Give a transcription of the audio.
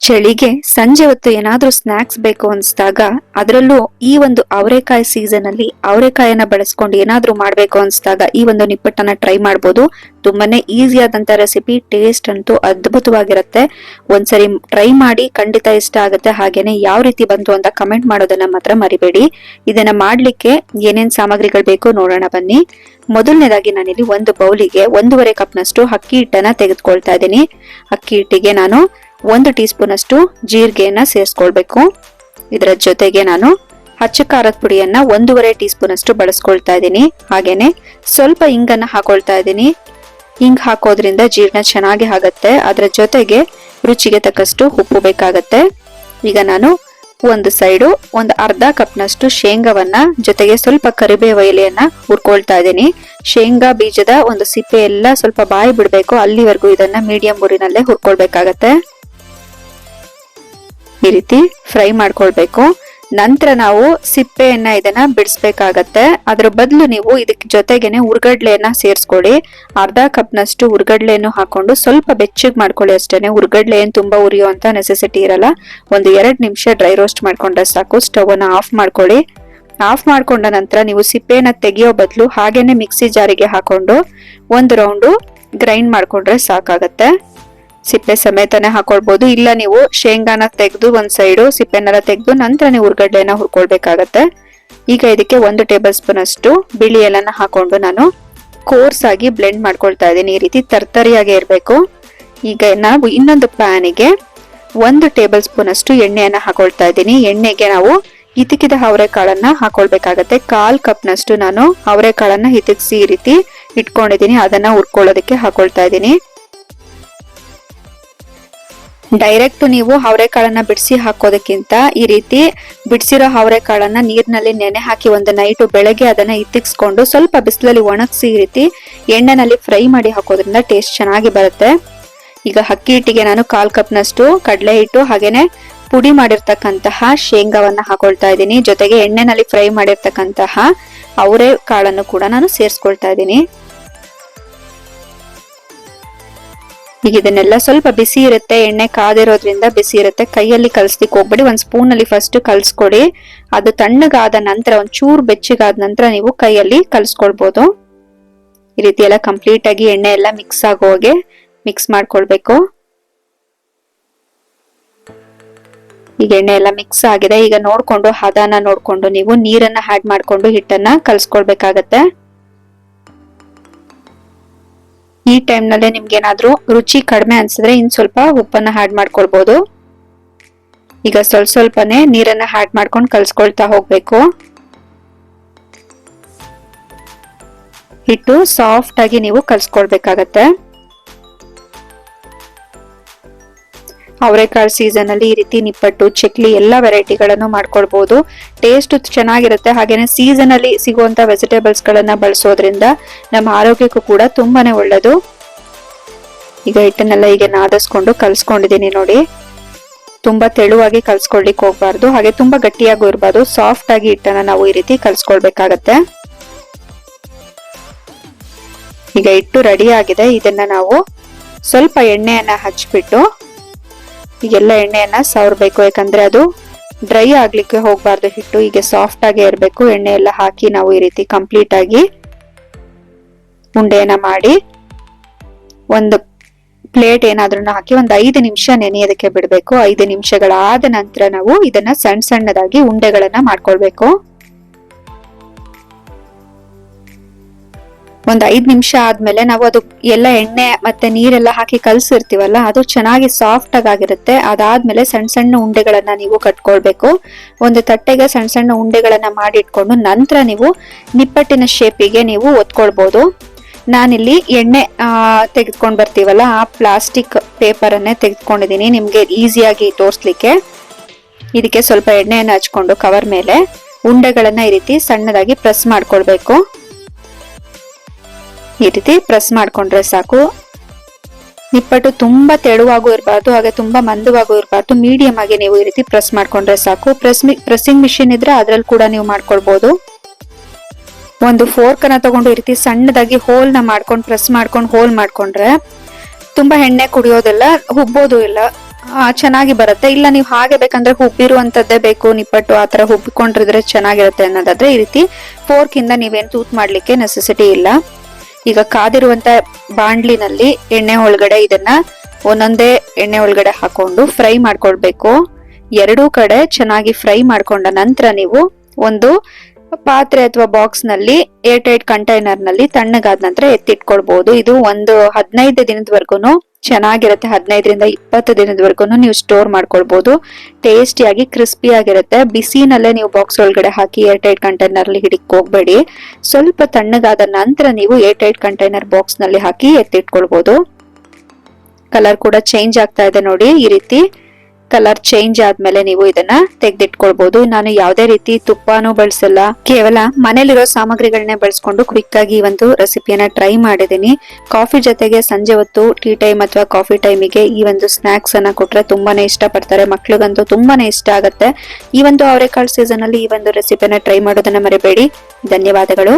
ಚಳಿಗೆ ಸಂಜೆ ಹೊತ್ತು ಏನಾದ್ರೂ ಸ್ನಾಕ್ಸ್ ಬೇಕು ಅನ್ಸ್ದಾಗ ಅದರಲ್ಲೂ ಈ ಒಂದು ಅವರೆಕಾಯಿ ಸೀಸನ್ ಅಲ್ಲಿ ಅವರೆಕಾಯನ್ನ ಬಳಸ್ಕೊಂಡು ಏನಾದ್ರೂ ಮಾಡ್ಬೇಕು ಅನ್ಸ್ದಾಗ ಈ ಒಂದು ನಿಪ್ಪಟ್ಟನ್ನ ಟ್ರೈ ಮಾಡ್ಬೋದು. ತುಂಬಾನೇ ಈಸಿ ಆದಂತ ರೆಸಿಪಿ ಟೇಸ್ಟ್ ಅಂತೂ ಅದ್ಭುತವಾಗಿರುತ್ತೆ. ಒಂದ್ಸರಿ ಟ್ರೈ ಮಾಡಿ ಖಂಡಿತ ಇಷ್ಟ ಆಗುತ್ತೆ. ಹಾಗೇನೆ ಯಾವ ರೀತಿ ಬಂತು ಅಂತ ಕಮೆಂಟ್ ಮಾಡೋದನ್ನ ಮಾತ್ರ ಮರಿಬೇಡಿ. ಇದನ್ನ ಮಾಡ್ಲಿಕ್ಕೆ ಏನೇನ್ ಸಾಮಗ್ರಿಗಳು ಬೇಕು ನೋಡೋಣ ಬನ್ನಿ. ಮೊದಲನೇದಾಗಿ ನಾನಿಲ್ಲಿ ಒಂದು ಬೌಲಿಗೆ ಒಂದೂವರೆ ಕಪ್ನಷ್ಟು ಅಕ್ಕಿ ಹಿಟ್ಟನ್ನ ತೆಗೆದುಕೊಳ್ತಾ ಇದ್ದೀನಿ. ಅಕ್ಕಿ ಹಿಟ್ಟಿಗೆ ನಾನು ಒಂದು ಟೀ ಸ್ಪೂನ್ ಅಷ್ಟು ಜೀರಿಗೆಯನ್ನ ಸೇರಿಸ್ಕೊಳ್ಬೇಕು. ಇದರ ಜೊತೆಗೆ ನಾನು ಹಚ್ಚ ಖಾರದ ಪುಡಿಯನ್ನ ಒಂದೂವರೆ ಟೀ ಸ್ಪೂನ್ ಅಷ್ಟು ಬಳಸ್ಕೊಳ್ತಾ ಇದ್ದೀನಿ. ಹಾಗೇನೆ ಸ್ವಲ್ಪ ಹಿಂಗನ್ನ ಹಾಕೊಳ್ತಾ ಇದ್ದೀನಿ. ಹಿಂಗ್ ಹಾಕೋದ್ರಿಂದ ಜೀರ್ಣ ಚೆನ್ನಾಗಿ ಆಗತ್ತೆ. ಅದರ ಜೊತೆಗೆ ರುಚಿಗೆ ತಕ್ಕಷ್ಟು ಉಪ್ಪು ಬೇಕಾಗತ್ತೆ. ಈಗ ನಾನು ಒಂದು ಸೈಡು ಒಂದು ಅರ್ಧ ಕಪ್ನಷ್ಟು ಶೇಂಗಾವನ್ನ ಜೊತೆಗೆ ಸ್ವಲ್ಪ ಕರಿಬೇವು ಎಲೆಯನ್ನ ಹುರ್ಕೊಳ್ತಾ ಇದ್ದೀನಿ. ಶೇಂಗಾ ಬೀಜದ ಒಂದು ಸಿಪ್ಪೆ ಎಲ್ಲ ಸ್ವಲ್ಪ ಬಾಯಿ ಬಿಡಬೇಕು. ಅಲ್ಲಿವರೆಗೂ ಇದನ್ನ ಮೀಡಿಯಂ ಊರಿನಲ್ಲೇ ಹುರ್ಕೊಳ್ಬೇಕಾಗತ್ತೆ. ಈ ರೀತಿ ಫ್ರೈ ಮಾಡ್ಕೊಳ್ಬೇಕು. ನಂತರ ನಾವು ಸಿಪ್ಪೆಯನ್ನ ಇದನ್ನ ಬಿಡಿಸ್ಬೇಕಾಗತ್ತೆ. ಅದ್ರ ಬದಲು ನೀವು ಇದಕ್ಕೆ ಜೊತೆಗೇನೆ ಉರ್ಗಡ್ಲೆಯನ್ನ ಸೇರಿಸ್ಕೊಳ್ಳಿ. ಅರ್ಧ ಕಪ್ನಷ್ಟು ಉರ್ಗಡ್ಲೆಯನ್ನು ಹಾಕೊಂಡು ಸ್ವಲ್ಪ ಬೆಚ್ಚಗೆ ಮಾಡ್ಕೊಳ್ಳಿ ಅಷ್ಟೇನೆ. ಉರ್ಗಡ್ಲೆ ಏನು ತುಂಬಾ ಉರಿಯುವಂತ ನೆಸೆಸಿಟಿ ಇರಲ್ಲ. ಒಂದು ಎರಡು ನಿಮಿಷ ಡ್ರೈ ರೋಸ್ಟ್ ಮಾಡ್ಕೊಂಡ್ರೆ ಸಾಕು. ಸ್ಟವ್ ಅನ್ನ ಆಫ್ ಮಾಡ್ಕೊಳ್ಳಿ. ಆಫ್ ಮಾಡ್ಕೊಂಡ ನಂತರ ನೀವು ಸಿಪ್ಪೆಯನ್ನ ತೆಗಿಯೋ ಬದಲು ಹಾಗೇನೆ ಮಿಕ್ಸಿ ಜಾರಿಗೆ ಹಾಕೊಂಡು ಒಂದು ರೌಂಡು ಗ್ರೈಂಡ್ ಮಾಡ್ಕೊಂಡ್ರೆ ಸಾಕಾಗತ್ತೆ. ಸಿಪ್ಪೆ ಸಮೇತನೇ ಹಾಕೊಳ್ಬಹುದು ಇಲ್ಲ ನೀವು ಶೇಂಗಾನ ತೆಗೆದು ಒಂದ್ ಸೈಡು ಸಿಪ್ಪೆನೆಲ್ಲ ತೆಗೆದು ನಂತರ ನೀವು ಉರ್ಗಡ್ಡೆನ ಹುರ್ಕೊಳ್ಬೇಕಾಗತ್ತೆ. ಈಗ ಇದಕ್ಕೆ ಒಂದು ಟೇಬಲ್ ಸ್ಪೂನ್ ಅಷ್ಟು ಬಿಳಿ ಎಲ್ಲನ ಹಾಕೊಂಡು ನಾನು ಕೋರ್ಸ್ ಆಗಿ ಬ್ಲೆಂಡ್ ಮಾಡ್ಕೊಳ್ತಾ ಇದ್ದೀನಿ. ಈ ರೀತಿ ತರ್ತರಿಯಾಗಿ ಇರಬೇಕು. ಈಗ ನಾವು ಇನ್ನೊಂದು ಪ್ಯಾನಿಗೆ ಒಂದು ಟೇಬಲ್ ಸ್ಪೂನ್ ಅಷ್ಟು ಎಣ್ಣೆಯನ್ನ ಹಾಕೊಳ್ತಾ ಇದ್ದೀನಿ. ಎಣ್ಣೆಗೆ ನಾವು ಹಿತಕಿದ ಅವರೆಕಾಳನ್ನ ಹಾಕೊಳ್ಬೇಕಾಗತ್ತೆ. ಕಾಲ್ ಕಪ್ನಷ್ಟು ನಾನು ಅವರೆಕಾಳನ್ನ ಹಿತಕ್ಸಿ ಈ ರೀತಿ ಇಟ್ಕೊಂಡಿದ್ದೀನಿ. ಅದನ್ನ ಹುರ್ಕೊಳ್ಳೋದಕ್ಕೆ ಹಾಕೊಳ್ತಾ ಇದ್ದೀನಿ. ಡೈರೆಕ್ಟ್ ನೀವು ಅವರೆಕಾಳನ್ನ ಬಿಡಿಸಿ ಹಾಕೋದಕ್ಕಿಂತ ಈ ರೀತಿ ಬಿಡಿಸಿರೋ ಅವರೆಕಾಳನ್ನ ನೀರಿನಲ್ಲಿ ನೆನೆ ಹಾಕಿ ಒಂದು ನೈಟು ಬೆಳಗ್ಗೆ ಅದನ್ನ ಇತ್ತಿಕ್ಸ್ಕೊಂಡು ಸ್ವಲ್ಪ ಬಿಸಿಲಲ್ಲಿ ಒಣಗಿಸಿ ಈ ರೀತಿ ಎಣ್ಣೆನಲ್ಲಿ ಫ್ರೈ ಮಾಡಿ ಹಾಕೋದ್ರಿಂದ ಟೇಸ್ಟ್ ಚೆನ್ನಾಗಿ ಬರುತ್ತೆ. ಈಗ ಅಕ್ಕಿ ಹಿಟ್ಟಿಗೆ ನಾನು ಕಾಲ್ ಕಪ್ನಷ್ಟು ಕಡಲೆ ಹಿಟ್ಟು ಹಾಗೇನೆ ಪುಡಿ ಮಾಡಿರ್ತಕ್ಕಂತಹ ಶೇಂಗಾವನ್ನ ಹಾಕೊಳ್ತಾ ಇದ್ದೀನಿ. ಜೊತೆಗೆ ಎಣ್ಣೆನಲ್ಲಿ ಫ್ರೈ ಮಾಡಿರ್ತಕ್ಕಂತಹ ಅವರೆ ಕಾಳನ್ನು ಕೂಡ ನಾನು ಸೇರಿಸ್ಕೊಳ್ತಾ ಇದ್ದೀನಿ. ಈಗ ಇದನ್ನೆಲ್ಲ ಸ್ವಲ್ಪ ಬಿಸಿ ಇರುತ್ತೆ, ಎಣ್ಣೆ ಕಾದಿರೋದ್ರಿಂದ ಬಿಸಿ ಇರುತ್ತೆ. ಕೈಯಲ್ಲಿ ಕಲಸ್ಲಿಕ್ಕೆ ಹೋಗ್ಬೇಡಿ, ಒಂದು ಸ್ಪೂನ್ ಅಲ್ಲಿ ಫಸ್ಟ್ ಕಲ್ಸ್ಕೊಡಿ. ಅದು ತಣ್ಣಗಾದ ನಂತರ, ಒಂದು ಚೂರ್ ಬೆಚ್ಚಗಾದ ನಂತರ ನೀವು ಕೈಯಲ್ಲಿ ಕಲ್ಸ್ಕೊಳ್ಬಹುದು ಈ ರೀತಿ ಎಲ್ಲ ಕಂಪ್ಲೀಟ್ ಆಗಿ ಎಣ್ಣೆ ಎಲ್ಲ ಮಿಕ್ಸ್ ಆಗೋ ಹಾಗೆ ಮಿಕ್ಸ್ ಮಾಡ್ಕೊಳ್ಬೇಕು. ಈಗ ಎಣ್ಣೆ ಎಲ್ಲ ಮಿಕ್ಸ್ ಆಗಿದೆ. ಈಗ ನೋಡ್ಕೊಂಡು, ಹದನ ನೋಡ್ಕೊಂಡು ನೀವು ನೀರನ್ನ ಆಡ್ ಮಾಡ್ಕೊಂಡು ಹಿಟ್ಟನ್ನ ಕಲ್ಸ್ಕೊಳ್ಬೇಕಾಗತ್ತೆ. ಈ ಟೈಮ್ ನಲ್ಲೇ ನಿಮ್ಗೆ ಏನಾದ್ರೂ ರುಚಿ ಕಡಿಮೆ ಅನ್ಸಿದ್ರೆ ಇನ್ ಸ್ವಲ್ಪ ಉಪ್ಪನ್ನ ಹ್ಯಾಡ್ ಮಾಡ್ಕೊಳ್ಬಹುದು ಈಗ ಸ್ವಲ್ಪ ಸ್ವಲ್ಪನೇ ನೀರನ್ನ ಹ್ಯಾಡ್ ಮಾಡ್ಕೊಂಡು ಕಲ್ಸ್ಕೊಳ್ತಾ ಹೋಗ್ಬೇಕು. ಹಿಟ್ಟು ಸಾಫ್ಟ್ ಆಗಿ ನೀವು ಕಲ್ಸ್ಕೊಳ್ಬೇಕಾಗತ್ತೆ. ಅವರೆಕಾಳು ಸೀಸನ್ ಅಲ್ಲಿ ಈ ರೀತಿ ನಿಪ್ಪಟ್ಟು, ಚಕ್ಲಿ ಎಲ್ಲ ವೆರೈಟಿಗಳನ್ನು ಮಾಡ್ಕೊಳ್ಬಹುದು ಟೇಸ್ಟ್ ಚೆನ್ನಾಗಿರುತ್ತೆ. ಹಾಗೇನೆ ಸೀಸನ್ ಅಲ್ಲಿ ಸಿಗುವಂತ ವೆಜಿಟೇಬಲ್ಸ್ ಗಳನ್ನ ಬಳಸೋದ್ರಿಂದ ನಮ್ಮ ಆರೋಗ್ಯಕ್ಕೂ ಕೂಡ ತುಂಬಾನೇ ಒಳ್ಳೇದು. ಈಗ ಹಿಟ್ಟನ್ನೆಲ್ಲ ಹೀಗೆ ನಾದಿಸ್ಕೊಂಡು ಕಲ್ಸ್ಕೊಂಡಿದೀನಿ ನೋಡಿ. ತುಂಬಾ ತೆಳುವಾಗಿ ಕಲ್ಸ್ಕೊಳ್ಲಿಕ್ಕೆ ಹೋಗ್ಬಾರ್ದು. ಹಾಗೆ ತುಂಬಾ ಗಟ್ಟಿಯಾಗೂ ಇರಬಾರ್ದು. ಸಾಫ್ಟ್ ಆಗಿ ಹಿಟ್ಟನ್ನ ನಾವು ಈ ರೀತಿ ಕಲ್ಸ್ಕೊಳ್ಬೇಕಾಗತ್ತೆ. ಈಗ ಹಿಟ್ಟು ರೆಡಿ ಆಗಿದೆ. ಇದನ್ನ ನಾವು ಸ್ವಲ್ಪ ಎಣ್ಣೆಯನ್ನ ಹಚ್ಬಿಟ್ಟು ಈಗೆಲ್ಲ ಎಣ್ಣೆಯನ್ನ ಸವರ್ಬೇಕು. ಯಾಕಂದ್ರೆ ಅದು ಡ್ರೈ ಆಗ್ಲಿಕ್ಕೆ ಹೋಗ್ಬಾರ್ದು ಹಿಟ್ಟು. ಹೀಗೆ ಸಾಫ್ಟ್ ಆಗಿ ಇರಬೇಕು. ಎಣ್ಣೆ ಎಲ್ಲ ಹಾಕಿ ನಾವು ಈ ರೀತಿ ಕಂಪ್ಲೀಟ್ ಆಗಿ ಉಂಡೆಯನ್ನ ಮಾಡಿ ಒಂದು ಪ್ಲೇಟ್ ಏನಾದ್ರೂ ಹಾಕಿ ಒಂದು ಐದು ನಿಮಿಷ ನೆನೆಯೋದಕ್ಕೆ ಬಿಡಬೇಕು. ಐದು ನಿಮಿಷಗಳಾದ ನಂತರ ನಾವು ಇದನ್ನ ಸಣ್ಣ ಸಣ್ಣದಾಗಿ ಉಂಡೆಗಳನ್ನ ಮಾಡ್ಕೊಳ್ಬೇಕು. ಒಂದ್ ಐದ್ ನಿಮಿಷ ಆದ್ಮೇಲೆ ನಾವು ಅದು ಎಲ್ಲ ಎಣ್ಣೆ ಮತ್ತೆ ನೀರೆಲ್ಲ ಹಾಕಿ ಕಲ್ಸಿರ್ತೀವಲ್ಲ, ಅದು ಚೆನ್ನಾಗಿ ಸಾಫ್ಟ್ ಆಗಿರುತ್ತೆ ಅದಾದ್ಮೇಲೆ ಸಣ್ಣ ಸಣ್ಣ ಉಂಡೆಗಳನ್ನ ನೀವು ಕಟ್ಕೊಳ್ಬೇಕು. ಒಂದು ತಟ್ಟೆಗೆ ಸಣ್ಣ ಸಣ್ಣ ಉಂಡೆಗಳನ್ನ ಮಾಡಿ ಇಟ್ಕೊಂಡು ನಂತರ ನೀವು ನಿಪ್ಪಟ್ಟಿನ ಶೇಪಿಗೆ ನೀವು ಒತ್ಕೊಳ್ಬಹುದು ನಾನಿಲ್ಲಿ ಎಣ್ಣೆ ತೆಗೆದುಕೊಂಡು ಬರ್ತೀವಲ್ಲ, ಆ ಪ್ಲಾಸ್ಟಿಕ್ ಪೇಪರ್ ಅನ್ನೇ ತೆಗೆದುಕೊಂಡಿದ್ದೀನಿ ನಿಮ್ಗೆ ಈಸಿಯಾಗಿ ತೋರಿಸ್ಲಿಕ್ಕೆ. ಇದಕ್ಕೆ ಸ್ವಲ್ಪ ಎಣ್ಣೆಯನ್ನು ಹಚ್ಕೊಂಡು ಕವರ್ ಮೇಲೆ ಉಂಡೆಗಳನ್ನ ಈ ರೀತಿ ಸಣ್ಣದಾಗಿ ಪ್ರೆಸ್ ಮಾಡ್ಕೊಳ್ಬೇಕು. ಈ ರೀತಿ ಪ್ರೆಸ್ ಮಾಡ್ಕೊಂಡ್ರೆ ಸಾಕು. ನಿಪ್ಪಟ್ಟು ತುಂಬಾ ತೆಳುವಾಗೂ ಇರಬಾರ್ದು, ಹಾಗೆ ತುಂಬಾ ಮಂದವಾಗೂ ಇರಬಾರ್ದು. ಮೀಡಿಯಂ ಆಗಿ ನೀವು ಈ ರೀತಿ ಪ್ರೆಸ್ ಮಾಡ್ಕೊಂಡ್ರೆ ಸಾಕು. ಪ್ರೆಸ್ ಪ್ರೆಸ್ಸಿಂಗ್ ಮಿಷಿನ್ ಇದ್ರೆ ಅದ್ರಲ್ಲಿ ಕೂಡ ನೀವು ಮಾಡ್ಕೊಳ್ಬಹುದು ಒಂದು ಫೋರ್ಕ್ ಅನ್ನ ತಗೊಂಡು ಈ ರೀತಿ ಸಣ್ಣದಾಗಿ ಹೋಲ್ನ ಮಾಡ್ಕೊಂಡು ಪ್ರೆಸ್ ಮಾಡ್ಕೊಂಡು ಹೋಲ್ ಮಾಡ್ಕೊಂಡ್ರೆ ತುಂಬಾ ಎಣ್ಣೆ ಕುಡಿಯೋದಿಲ್ಲ, ಹುಬ್ಬೋದು ಇಲ್ಲ. ಚೆನ್ನಾಗಿ ಬರುತ್ತೆ. ಇಲ್ಲ, ನೀವು ಹಾಗೆ ಬೇಕಂದ್ರೆ ಹುಬ್ಬಿರುವಂತದ್ದೇ ಬೇಕು. ನಿಪ್ಪಟ್ಟು ಆ ತರ ಹುಬ್ಬಿಕೊಂಡಿದ್ರೆ ಚೆನ್ನಾಗಿರುತ್ತೆ ಅನ್ನೋದಾದ್ರೆ ಈ ರೀತಿ ಫೋರ್ಕ್ ಇಂದ ನೀವೇನು ತೂತ್ ಮಾಡ್ಲಿಕ್ಕೆ ನೆಸೆಸಿಟಿ ಇಲ್ಲ. ಈಗ ಕಾದಿರುವಂತ ಬಾಂಡ್ಲಿನಲ್ಲಿ ಎಣ್ಣೆ ಒಳಗಡೆ ಇದನ್ನ ಒಂದೊಂದೇ ಎಣ್ಣೆ ಒಳಗಡೆ ಹಾಕೊಂಡು ಫ್ರೈ ಮಾಡ್ಕೊಳ್ಬೇಕು. ಎರಡೂ ಕಡೆ ಚೆನ್ನಾಗಿ ಫ್ರೈ ಮಾಡ್ಕೊಂಡ ನಂತರ ನೀವು ಒಂದು ಪಾತ್ರೆ ಅಥವಾ ಬಾಕ್ಸ್ನಲ್ಲಿ ಏರ್ ಟೈಟ್ ಕಂಟೈನರ್ನಲ್ಲಿ ತಣ್ಣಗಾದ ನಂತರ ಎತ್ತಿಟ್ಕೊಳ್ಬಹುದು ಇದು ಒಂದು ಹದಿನೈದು ದಿನದವರೆಗೂ ಚೆನ್ನಾಗಿರುತ್ತೆ. ಹದಿನೈದರಿಂದ ಇಪ್ಪತ್ತು ದಿನದವರೆಗೂ ನೀವು ಸ್ಟೋರ್ ಮಾಡ್ಕೊಳ್ಬೋದು. ಟೇಸ್ಟಿಯಾಗಿ ಕ್ರಿಸ್ಪಿ ಆಗಿರುತ್ತೆ ಬಿಸಿನಲ್ಲೇ ನೀವು ಬಾಕ್ಸ್ ಒಳಗಡೆ ಹಾಕಿ ಏರ್ ಟೈಟ್ ಕಂಟೈನರ್ ಹಿಡಿಕ್ ಹೋಗ್ಬೇಡಿ. ಸ್ವಲ್ಪ ತಣ್ಣಗಾದ ನಂತರ ನೀವು ಏರ್ ಟೈಟ್ ಕಂಟೈನರ್ ಬಾಕ್ಸ್ನಲ್ಲಿ ಹಾಕಿ ಎತ್ತಿಟ್ಕೊಳ್ಬೋದು. ಕಲರ್ ಕೂಡ ಚೇಂಜ್ ಆಗ್ತಾ ಇದೆ ನೋಡಿ ಈ ರೀತಿ. ಕಲರ್ ಚೇಂಜ್ ಆದ್ಮೇಲೆ ನೀವು ಇದನ್ನ ತೆಗೆದಿಟ್ಕೊಳ್ಬಹುದು ನಾನು ಯಾವುದೇ ರೀತಿ ತುಪ್ಪನೂ ಬಳಸಲ್ಲ. ಕೇವಲ ಮನೇಲಿರೋ ಸಾಮಗ್ರಿಗಳನ್ನೇ ಬಳಸ್ಕೊಂಡು ಕ್ವಿಕ್ ಆಗಿ ಈ ಒಂದು ರೆಸಿಪಿಯನ್ನ ಟ್ರೈ ಮಾಡಿದೀನಿ ಕಾಫಿ ಜೊತೆಗೆ ಸಂಜೆ ಹೊತ್ತು ಟೀ ಟೈಮ್ ಅಥವಾ ಕಾಫಿ ಟೈಮಿಗೆ ಈ ಒಂದು ಸ್ನಾಕ್ಸ್ ಅನ್ನ ಕೊಟ್ರೆ ತುಂಬಾನೇ ಇಷ್ಟ ಪಡ್ತಾರೆ ಮಕ್ಳಿಗಂತೂ ತುಂಬಾನೇ ಇಷ್ಟ ಆಗುತ್ತೆ. ಈ ಒಂದು ಅವರೆಕಾಳು ಸೀಸನ್ ಅಲ್ಲಿ ಈ ಒಂದು ರೆಸಿಪಿಯನ್ನ ಟ್ರೈ ಮಾಡೋದನ್ನ ಮರಿಬೇಡಿ. ಧನ್ಯವಾದಗಳು.